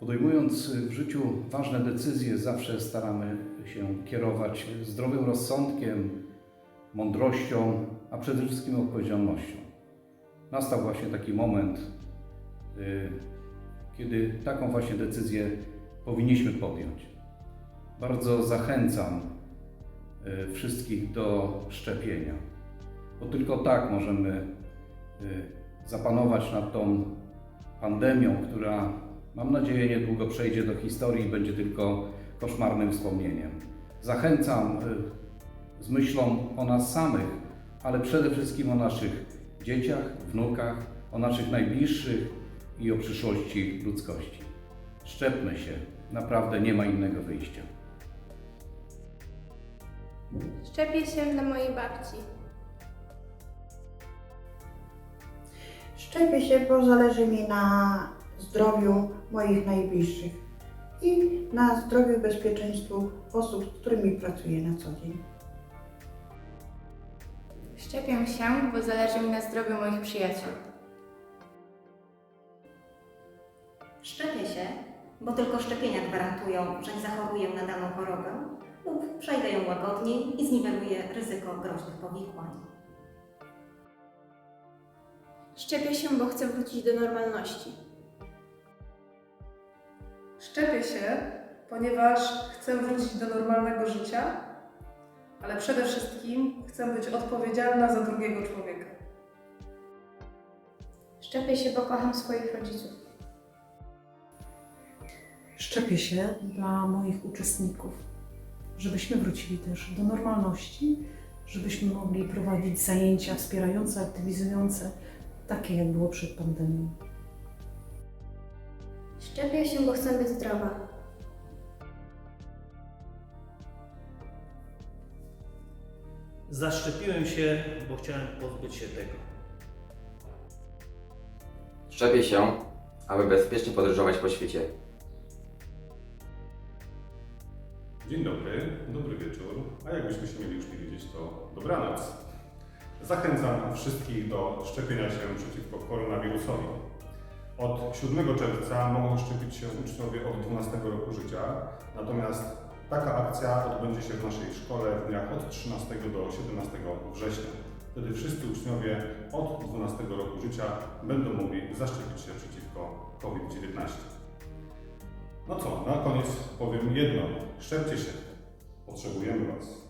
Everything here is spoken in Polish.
Podejmując w życiu ważne decyzje, zawsze staramy się kierować zdrowym rozsądkiem, mądrością, a przede wszystkim odpowiedzialnością. Nastał właśnie taki moment, y, kiedy taką właśnie decyzję powinniśmy podjąć. Bardzo zachęcam y, wszystkich do szczepienia, bo tylko tak możemy y, zapanować nad tą pandemią, która mam nadzieję niedługo przejdzie do historii i będzie tylko koszmarnym wspomnieniem. Zachęcam y, z myślą o nas samych, ale przede wszystkim o naszych dzieciach, wnukach, o naszych najbliższych i o przyszłości ludzkości. Szczepmy się, naprawdę nie ma innego wyjścia. Szczepię się dla mojej babci. Szczepię się, bo zależy mi na zdrowiu moich najbliższych i na zdrowiu i bezpieczeństwu osób, z którymi pracuję na co dzień. Szczepię się, bo zależy mi na zdrowiu moich przyjaciół. Szczepię się, bo tylko szczepienia gwarantują, że nie zachoruję na daną chorobę lub przejdę ją łagodniej i zniweluję ryzyko groźnych powikłań. Szczepię się, bo chcę wrócić do normalności. Szczepię się, ponieważ chcę wrócić do normalnego życia, ale przede wszystkim chcę być odpowiedzialna za drugiego człowieka. Szczepię się, bo kocham swoich rodziców. Szczepię się dla moich uczestników, żebyśmy wrócili też do normalności, żebyśmy mogli prowadzić zajęcia wspierające, aktywizujące, takie jak było przed pandemią. Szczepię się, bo chcę być zdrowa. Zaszczepiłem się, bo chciałem pozbyć się tego. Szczepię się, aby bezpiecznie podróżować po świecie. Dzień dobry, dobry wieczór. A jakbyśmy się mieli już nie widzieć, to dobranoc. Zachęcam wszystkich do szczepienia się przeciwko koronawirusowi. Od 7 czerwca mogą szczepić się uczniowie od 12 roku życia, natomiast taka akcja odbędzie się w naszej szkole w dniach od 13 do 17 września. Wtedy wszyscy uczniowie od 12 roku życia będą mogli zaszczepić się przeciwko COVID-19. No co, na koniec powiem jedno. Szczepcie się. Potrzebujemy Was.